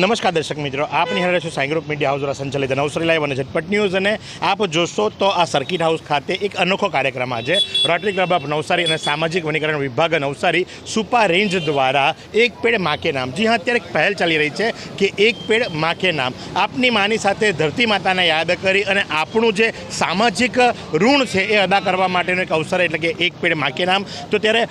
નમસ્કાર દર્શક મિત્રો આપની હારે છો સાઈ મીડિયા હાઉસ દ્વારા સંચાલિત નવસરી લાઈવ અને ઝટપટ ન્યૂઝ. અને આપ જોશો તો આ સર્કિટ હાઉસ ખાતે એક અનોખો કાર્યક્રમ આજે. રોટરી ક્લબ ઓફ નવસારી અને સામાજિક વનીકરણ વિભાગ નવસારી સુપા રેન્જ દ્વારા એક પેડ માકે નામ. જી હા, અત્યારે એક પહેલ ચાલી રહી છે કે એક પેડ માકે નામ. આપની માની સાથે ધરતી માતાને યાદ કરી અને આપણું જે સામાજિક ઋણ છે એ અદા કરવા માટેનો એક અવસર એટલે કે એક પેડ માકે નામ. તો ત્યારે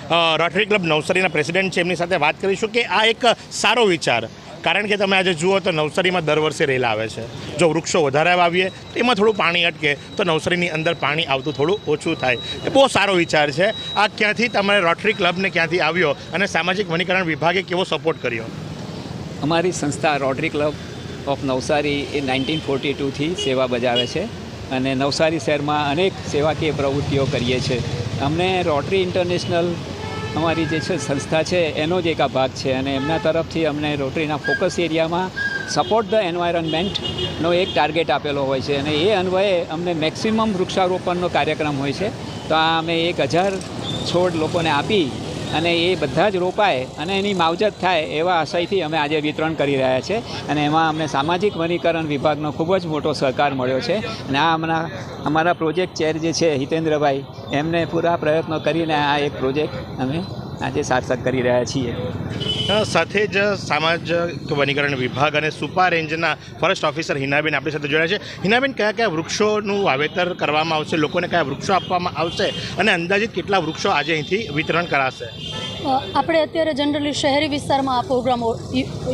રોટરી ક્લબ નવસારીના પ્રેસિડેન્ટ છે, એમની સાથે વાત કરીશું કે આ એક સારો વિચાર કારણ કે તમે આજે જુઓ તો નવસારીમાં દર વર્ષે રેલ આવે છે. જો વૃક્ષો વધારે વાવીએ તો એમાં થોડું પાણી અટકે, તો નવસારીની અંદર પાણી આવતું થોડું ઓછું થાય. એ બહુ સારો વિચાર છે. આ ક્યાંથી તમારે રોટરી ક્લબને ક્યાંથી આવ્યો અને સામાજિક વનીકરણ વિભાગે કેવો સપોર્ટ કર્યો? અમારી સંસ્થા રોટરી ક્લબ ઓફ નવસારી એ નાઇન્ટીન ફોર્ટી ટુથી સેવા બજાવે છે અને નવસારી શહેરમાં અનેક સેવાકીય પ્રવૃત્તિઓ કરીએ છીએ અમને રોટરી ઇન્ટરનેશનલ અમારી જે છે સંસ્થા છે, એનો જ એક આ ભાગ છે અને એમના તરફથી અમને રોટરીના ફોકસ એરિયામાં સપોર્ટ ધ એન્વાયરમેન્ટનો એક ટાર્ગેટ આપેલો હોય છે અને એ અન્વયે અમને મેક્સિમમ વૃક્ષારોપણનો કાર્યક્રમ હોય છે. તો આ અમે એક હજાર છોડ લોકોને આપી અને એ બધા જ રોપાય અને એની માવજત થાય એવા આશયથી અમે આજે વિતરણ કરી રહ્યા છે અને એમાં અમને સામાજિક વનીકરણ વિભાગનો ખૂબ જ મોટો સહકાર મળ્યો છે. અને આ હમણાં અમારા પ્રોજેક્ટ ચેર જે છે હિતેન્દ્રભાઈ એમને પૂરા પ્રયત્નો કરીને આ એક પ્રોજેક્ટ અમે આજે સાર્થક કરી રહ્યા છીએ. સાથે જ સામાજિક વનીકરણ વિભાગ અને સુપા રેન્જના ફોરેસ્ટ ઓફિસર હિનાબેન આપણી સાથે જોડાયા છે. હિનાબેન, કયા કયા વૃક્ષોનું વાવેતર કરવામાં આવશે? લોકોને કયા વૃક્ષો આપવામાં આવશે? અને અંદાજિત કેટલા વૃક્ષો આજે અહીંથી વિતરણ કરાશે? આપણે અત્યારે જનરલી શહેરી વિસ્તારમાં આ પ્રોગ્રામ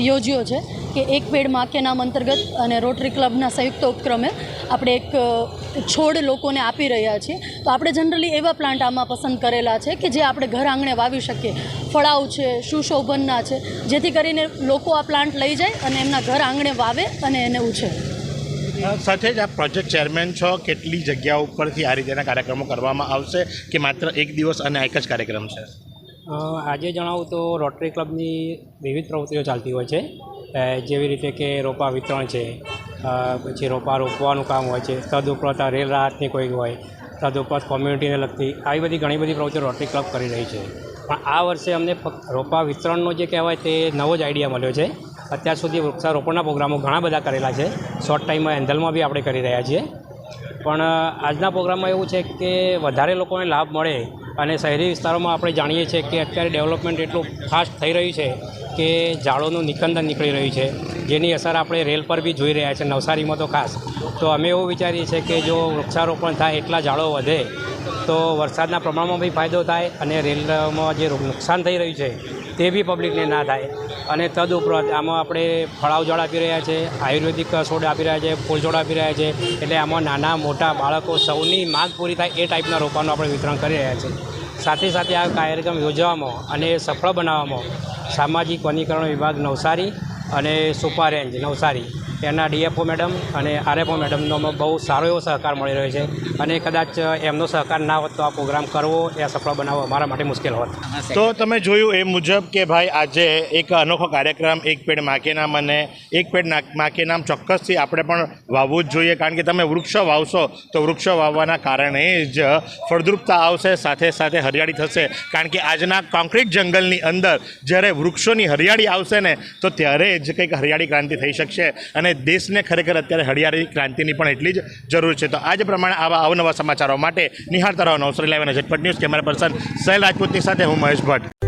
યોજ્યો છે કે એક પેડમાં કે નામ અંતર્ગત અને રોટરી ક્લબના સંયુક્ત ઉપક્રમે આપણે એક છોડ લોકોને આપી રહ્યા છીએ. તો આપણે જનરલી એવા પ્લાન્ટ આમાં પસંદ કરેલા છે કે જે આપણે ઘર આંગણે વાવી શકીએ. ફળાવ છે, સુશોભનના છે, જેથી કરીને લોકો આ પ્લાન્ટ લઈ જાય અને એમના ઘર આંગણે વાવે અને એને ઉછેરે. સાથે જ આ પ્રોજેક્ટ ચેરમેન છો, કેટલી જગ્યા ઉપરથી આ રીતેના કાર્યક્રમો કરવામાં આવશે કે માત્ર એક દિવસ અને એક જ કાર્યક્રમ છે? આજે જણાવું તો રોટરી ક્લબની વિવિધ પ્રવૃત્તિઓ ચાલતી હોય છે. જેવી રીતે કે રોપા વિતરણ છે પછી રોપા રોપવાનું કામ હોય છે, તદુપરાંત આ રેલ રાહતની કોઈ હોય, તદુપરાંત કોમ્યુનિટીને લગતી આવી બધી ઘણી બધી પ્રવૃત્તિઓ રોટરી ક્લબ કરી રહી છે. પણ આ વર્ષે અમને રોપા વિતરણનો જે કહેવાય તે નવો જ આઈડિયા મળ્યો છે. અત્યાર સુધી વૃક્ષારોપણના પ્રોગ્રામો ઘણા બધા કરેલા છે. શોર્ટ ટાઈમમાં એન્ધલમાં બી આપણે કરી રહ્યા છીએ. પણ આજના પ્રોગ્રામમાં એવું છે કે વધારે લોકોને લાભ મળે અને શહેરી વિસ્તારોમાં આપણે જાણીએ છીએ કે અત્યારે ડેવલપમેન્ટ એટલું ફાસ્ટ થઈ રહ્યું છે કે ઝાડોનું નિકંદન નીકળી રહ્યું છે. જેની અસર આપણે રેલ પર બી જોઈ રહ્યા છે, નવસારીમાં તો ખાસ. તો અમે એવું વિચારીએ છીએ કે જો વૃક્ષારોપણ થાય, એટલા ઝાડો વધે, તો વરસાદના પ્રમાણમાં બી ફાયદો થાય અને રેલમાં જે નુકસાન થઈ રહ્યું છે તે બી પબ્લિકને ના થાય. અને તદઉપરાંત આમાં આપણે ફળાવ જળ આપી રહ્યા છે, આયુર્વેદિક છોડ આપી રહ્યા છે, ફૂલ છોડ આપી રહ્યા છે, એટલે આમાં નાના મોટા બાળકો સૌની માંગ પૂરી થાય એ ટાઈપના રોપાનું આપણે વિતરણ કરી રહ્યા છીએ સાથે સાથે આ કાર્યક્રમ યોજવામાં અને સફળ બનાવવામાં સામાજિક વનીકરણ વિભાગ નવસારી અને સુપા રેન્જ નવસારી એના ડીએફઓ મેડમ અને આરએફઓ મેડમનો બહુ સારો એવો સહકાર મળી રહ્યો છે. અને કદાચ એમનો સહકાર ના હોત તો આ પ્રોગ્રામ કરવો એ સફળ બનાવવો અમારા માટે મુશ્કેલ હોત. તો તમે જોયું એ મુજબ કે ભાઈ આજે એક અનોખો કાર્યક્રમ, એક પેડ માકે નામ અને એક પેડ માકે નામ ચોક્કસથી આપણે પણ વાવવું જ જોઈએ. કારણ કે તમે વૃક્ષો વાવશો, તો વૃક્ષો વાવવાના કારણે જ ફળદ્રુપતા આવશે, સાથે સાથે હરિયાળી થશે. કારણ કે આજના કોન્ક્રીટ જંગલની અંદર જ્યારે વૃક્ષોની હરિયાળી આવશે ને, તો ત્યારે જ કંઈક હરિયાળી ક્રાંતિ થઈ શકશે. અને દેશને ખરેખર અત્યારે હરિયાળી ક્રાંતિની પણ એટલી જ જરૂર છે. તો આજ પ્રમાણે આવા અવનવા સમાચારો માટે નિહાળતા રહો નવસરી લાઈવ અને Zatpat news camera person Sahel રાજપૂતની સાથે હું મહેશ ભટ્ટ.